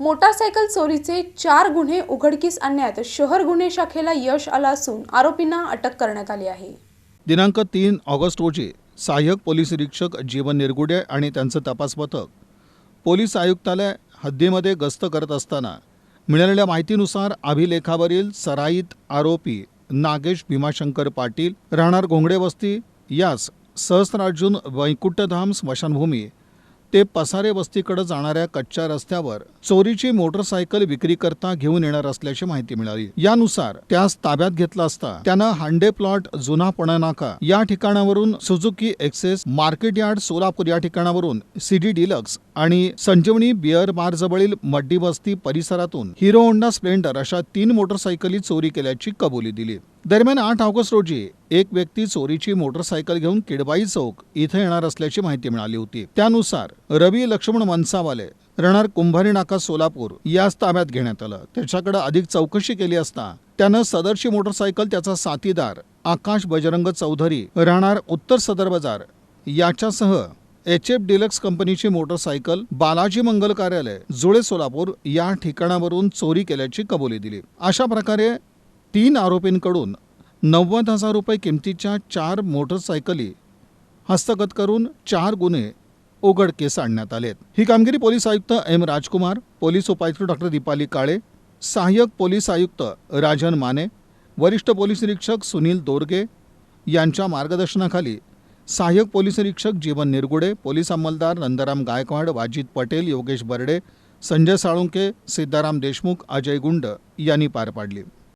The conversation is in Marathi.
मोटारसायकल चोरीचे चार गुन्हे उघडकीस आणण्यात शहर गुन्हे शाखेला यश आलं असून आरोपींना अटक करण्यात आली आहे. दिनांक तीन ऑगस्ट रोजी सहाय्यक पोलीस निरीक्षक जीवन निरगुडे आणि त्यांचं तपास पथक पोलीस आयुक्तालय हद्दीमध्ये गस्त करत असताना मिळालेल्या माहितीनुसार अभिलेखावरील सराईत आरोपी नागेश भीमाशंकर पाटील राहणार घोंगडे वस्ती यास सहस्रार्जुन वैकुंठधाम स्मशानभूमी ते पसारे वस्तीकडे जाणाऱ्या कच्च्या रस्त्यावर चोरीची मोटरसायकल विक्री करता घेऊन येणार असल्याची माहिती मिळाली. यानुसार त्यास ताब्यात घेतला असता त्यानं हांडे प्लॉट जुना पणा नाका या ठिकाणावरून Suzuki Access market yard Solapur या ठिकाणावरून सीडी डिलक्स आणि संजीवनी बिअर बार जवळील मड्डी वस्ती परिसरातून हिरो होंडा स्प्लेंडर अशा तीन मोटरसायकली चोरी केल्याची कबुली दिली. दरम्यान आठ ऑगस्ट रोजी एक व्यक्ती चोरीची मोटरसायकल घेऊन किडबाई चौक इथं येणार असल्याची माहिती मिळाली होती. त्यानुसार रवी लक्ष्मण मनसावाले राहणार कुंभारी नाका सोलापूर याच ताब्यात घेण्यात आलं. त्याच्याकडे अधिक चौकशी केली असता त्यानं सदरची मोटरसायकल त्याचा साथीदार आकाश बजरंग चौधरी राहणार उत्तर सदर बाजार याच्यासह एच एफ डिलक्स कंपनीची मोटरसायकल बालाजी मंगल कार्यालय जुळे सोलापूर या ठिकाणावरून चोरी केल्याची कबुली दिली. अशा प्रकारे तीन आरोपींकडून नव्वद हजार रुपये किमतीच्या चार मोटरसायकली हस्तगत करून चार गुन्हे उघडकीस आणण्यात आलेत. ही कामगिरी पोलीस आयुक्त एम राजकुमार पोलीस उपायुक्त डॉक्टर दीपाली काळे सहाय्यक पोलीस आयुक्त राजन माने वरिष्ठ पोलीस निरीक्षक सुनील दोरगे यांच्या मार्गदर्शनाखाली सहाय्यक पोलीस निरीक्षक जीवन निरगुडे पोलीस अंमलदार नंदराम गायकवाड वाजित पटेल योगेश बर्डे संजय साळुंके सिद्धाराम देशमुख अजय गुंड यांनी पार पाडली.